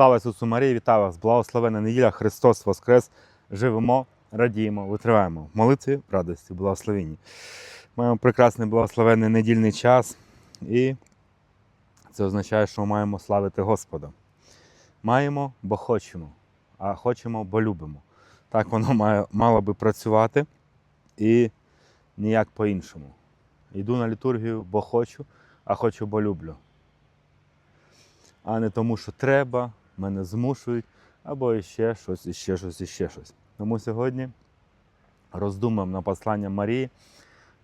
Слава Ісусу Марії, вітаю вас! Благословена неділя, Христос Воскрес! Живемо, радіємо, витриваємо. В молитві, радості, благословенні. Маємо прекрасний благословенний недільний час, і це означає, що ми маємо славити Господа. Маємо, бо хочемо, а хочемо, бо любимо. Так воно має, мало би працювати і ніяк по-іншому. Йду на літургію, бо хочу, а хочу, бо люблю а не тому, що треба, мене змушують, або іще щось, іще щось, іще щось. Тому сьогодні роздумаємо на послання Марії,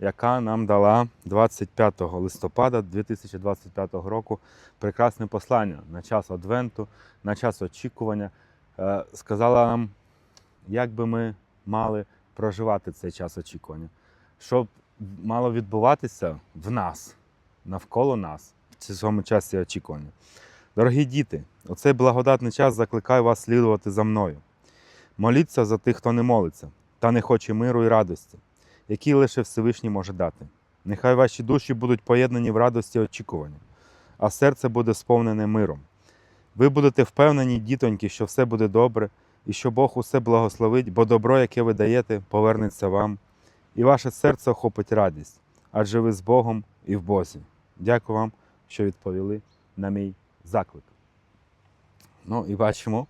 яка нам дала 25 листопада 2025 року прекрасне послання на час Адвенту, на час очікування. Е, Сказала нам, як би ми мали проживати цей час очікування, щоб мало відбуватися в нас, навколо нас, в цьому часі очікування. Дорогі діти, у цей благодатний час закликаю вас слідувати за мною. Моліться за тих, хто не молиться, та не хоче миру і радості, які лише Всевишній може дати. Нехай ваші душі будуть поєднані в радості очікування, а серце буде сповнене миром. Ви будете впевнені, дітоньки, що все буде добре, і що Бог усе благословить, бо добро, яке ви даєте, повернеться вам, і ваше серце охопить радість, адже ви з Богом і в Бозі. Дякую вам, що відповіли на мій заклик. Ну і бачимо,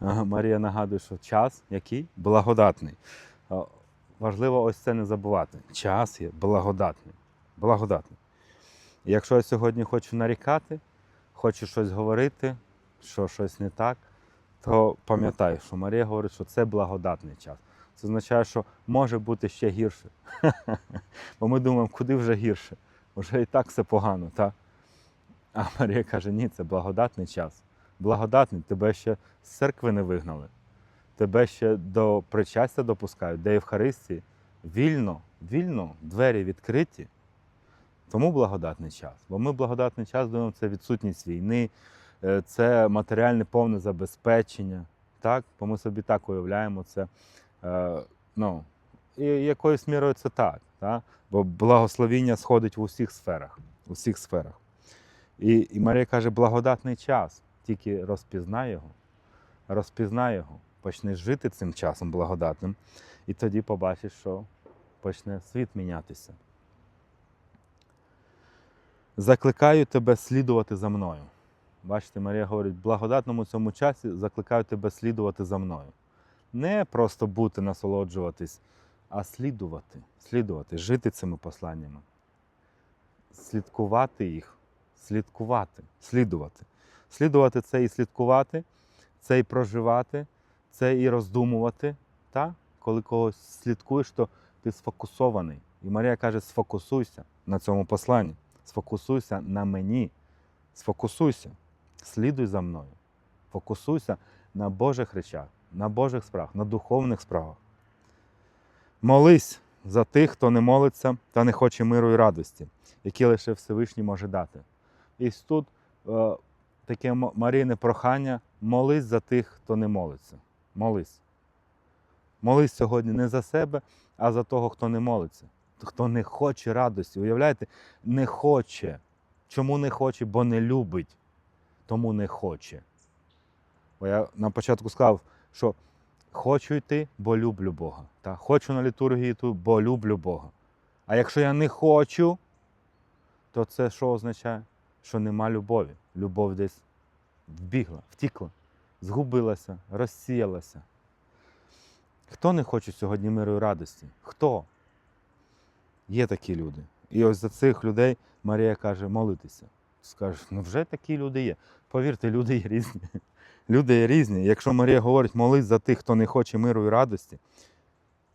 Марія нагадує, що час який благодатний. Важливо ось це не забувати. Час є благодатний. Благодатний. І якщо я сьогодні хочу нарікати, хочу щось говорити, що щось не так, то пам'ятай, що Марія говорить, що це благодатний час. Це означає, що може бути ще гірше. Бо ми думаємо, куди вже гірше? Вже і так все погано. так? А Марія каже: ні, це благодатний час. Благодатний, тебе ще з церкви не вигнали. Тебе ще до причастя допускають, до Євхаристії. Вільно, вільно, двері відкриті. Тому благодатний час. Бо ми благодатний час думаємо, це відсутність війни, е, це матеріальне повне забезпечення. Так? Бо ми собі так уявляємо це. Е, ну, і якоюсь мірою це так. так? Бо благословіння сходить в усіх сферах. В усіх сферах. І, і Марія каже, благодатний час, тільки розпізнай його, розпізнай його, почни жити цим часом благодатним, і тоді побачиш, що почне світ мінятися. Закликаю тебе слідувати за мною. Бачите, Марія говорить, благодатному цьому часі закликаю тебе слідувати за мною. Не просто бути, насолоджуватись, а слідувати, слідувати, жити цими посланнями, слідкувати їх слідкувати, слідувати. Слідувати це і слідкувати, це і проживати, це і роздумувати. Та? Коли когось слідкуєш, то ти сфокусований. І Марія каже: сфокусуйся на цьому посланні, сфокусуйся на мені, сфокусуйся, слідуй за мною, фокусуйся на Божих речах, на Божих справах, на духовних справах. Молись за тих, хто не молиться та не хоче миру і радості, які лише Всевишній може дати. І тут е, таке Марійне прохання: молись за тих, хто не молиться. Молись. Молись сьогодні не за себе, а за того, хто не молиться, хто не хоче радості. Уявляєте, не хоче. Чому не хоче? Бо не любить, тому не хоче. Бо я на початку сказав, що хочу йти, бо люблю Бога. Та? Хочу на літургію йти, бо люблю Бога. А якщо я не хочу, то це що означає? Що нема любові. Любов десь вбігла, втікла, згубилася, розсіялася. Хто не хоче сьогодні миру і радості? Хто? Є такі люди. І ось за цих людей Марія каже, молитися. Скажеш, ну вже такі люди є. Повірте, люди є різні. Люди є різні. Якщо Марія говорить, молись за тих, хто не хоче миру і радості,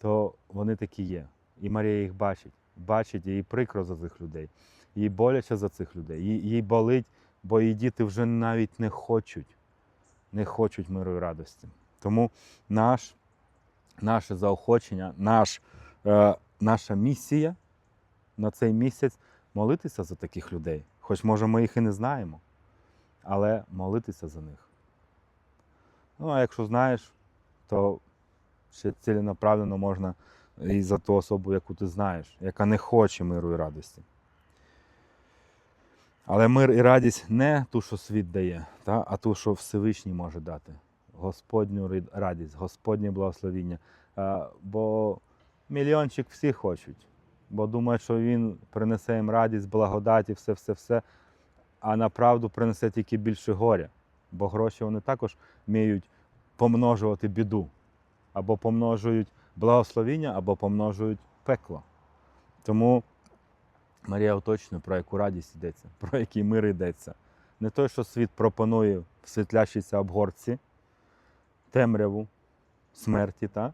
то вони такі є. І Марія їх бачить. Бачить їй прикро за цих людей їй боляче за цих людей, їй, їй болить, бо її діти вже навіть не хочуть, не хочуть миру і радості. Тому наш, наше заохочення, наш, е, наша місія на цей місяць молитися за таких людей. Хоч, може, ми їх і не знаємо, але молитися за них. Ну, а якщо знаєш, то ще ціленаправленно можна і за ту особу, яку ти знаєш, яка не хоче миру і радості. Але мир і радість не ту, що світ дає, та, а ту, що Всевишній може дати. Господню радість, Господнє благословіння. Бо мільйончик всі хочуть, бо думають, що він принесе їм радість, благодаті, все, все, все. А направду принесе тільки більше горя. Бо гроші вони також вміють помножувати біду. Або помножують благословіння, або помножують пекло. Тому Марія уточнює, про яку радість йдеться, про який мир йдеться. Не той, що світ пропонує в світлящійся обгортці, темряву, смерті, та?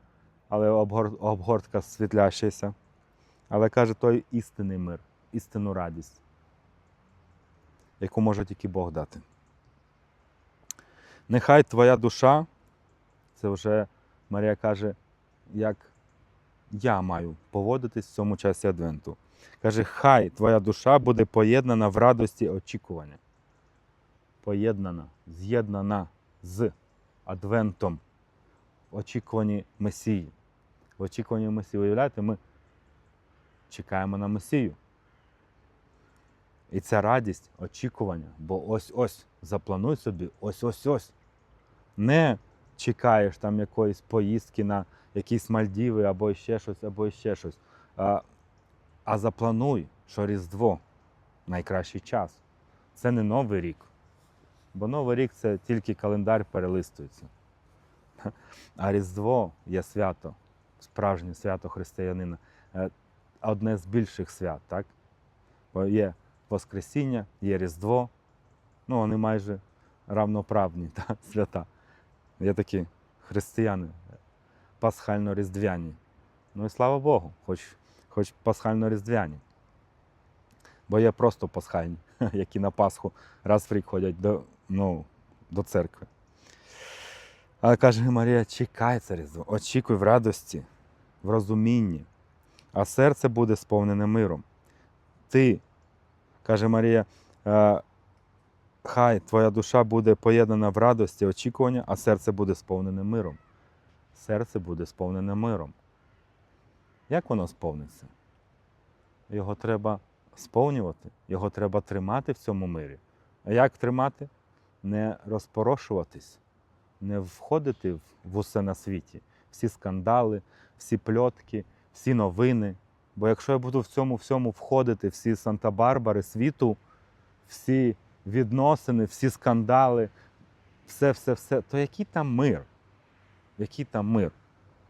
але обгор- обгортка світлящася. Але каже той істинний мир, істинну радість, яку може тільки Бог дати. Нехай твоя душа, це вже Марія каже, як я маю поводитись в цьому часі Адвенту. Каже, хай твоя душа буде поєднана в радості очікування. Поєднана, з'єднана з Адвентом в очікуванні Месії. В очікуванні Месії, уявляєте, ми чекаємо на Месію. І ця радість очікування, бо ось-ось заплануй собі, ось-ось-ось. Не чекаєш там якоїсь поїздки на якісь Мальдіви або ще щось, або ще щось. А, заплануй, що Різдво найкращий час. Це не Новий рік. Бо Новий рік це тільки календар перелистується. А Різдво є свято, справжнє свято християнина, е, одне з більших свят, так? Бо є Воскресіння, є Різдво, ну вони майже равноправні та, свята. Є такі християни, пасхально-різдвяні. Ну і слава Богу, хоч, хоч пасхально-різдвяні. Бо є просто пасхальні, які на Пасху раз в рік ходять до, ну, до церкви. Але каже Марія, чекай це Різдво, очікуй в радості, в розумінні, а серце буде сповнене миром. Ти, каже Марія, е, хай твоя душа буде поєднана в радості, очікування, а серце буде сповнене миром. Серце буде сповнене миром. Як воно сповниться? Його треба сповнювати, його треба тримати в цьому мирі. А як тримати? Не розпорошуватись, не входити в- усе на світі. Всі скандали, всі пльотки, всі новини. Бо якщо я буду в цьому всьому входити, всі Санта-Барбари світу, всі відносини, всі скандали, все, все, все, то який там мир? Який там мир?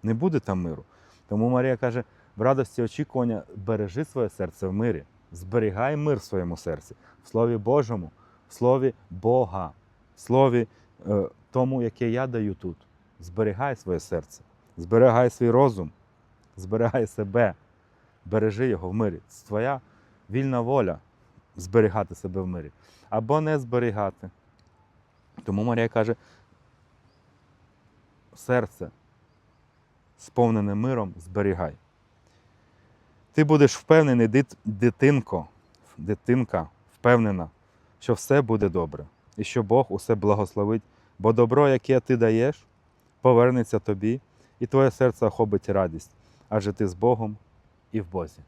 Не буде там миру. Тому Марія каже: в радості очікування бережи своє серце в мирі, зберігай мир в своєму серці, в Слові Божому, в Слові Бога, в Слові е, тому, яке я даю тут. Зберігай своє серце, зберігай свій розум, зберігай себе, бережи його в мирі. Це твоя вільна воля зберігати себе в мирі або не зберігати. Тому Марія каже: серце, сповнене миром, зберігай. Ти будеш впевнений, дит- дитинко, дитинка, впевнена, що все буде добре і що Бог усе благословить, бо добро, яке ти даєш, повернеться тобі, і твоє серце охопить радість, адже ти з Богом і в Бозі.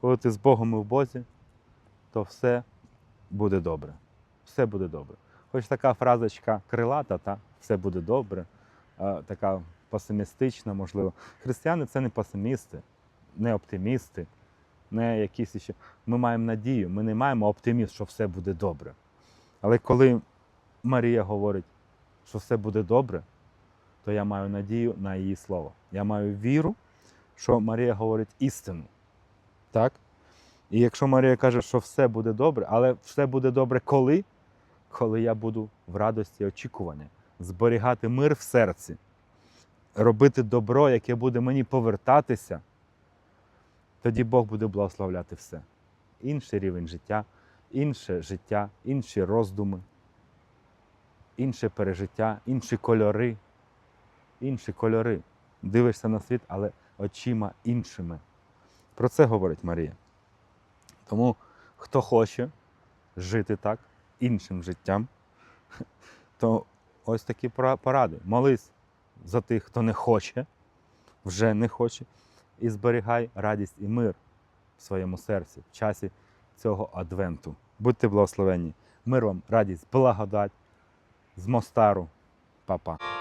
Коли ти з Богом і в Бозі, то все буде добре. Все буде добре. Хоч така фразочка крилата, та все буде добре, така песимістична, можливо. Християни це не песимісти, не оптимісти, не якісь ще. Ми маємо надію, ми не маємо оптиміст, що все буде добре. Але коли Марія говорить, що все буде добре, то я маю надію на її слово. Я маю віру, що Марія говорить істину. Так? І якщо Марія каже, що все буде добре, але все буде добре коли? Коли я буду в радості очікування, зберігати мир в серці, робити добро, яке буде мені повертатися, тоді Бог буде благословляти все. Інший рівень життя, інше життя, інші роздуми, інше пережиття, інші кольори, інші кольори. Дивишся на світ, але очима іншими. Про це говорить Марія. Тому хто хоче жити так, іншим життям, то ось такі поради. Молись за тих, хто не хоче, вже не хоче, і зберігай радість і мир в своєму серці в часі цього адвенту. Будьте благословенні. Мир вам, радість, благодать з Мостару. Па-па.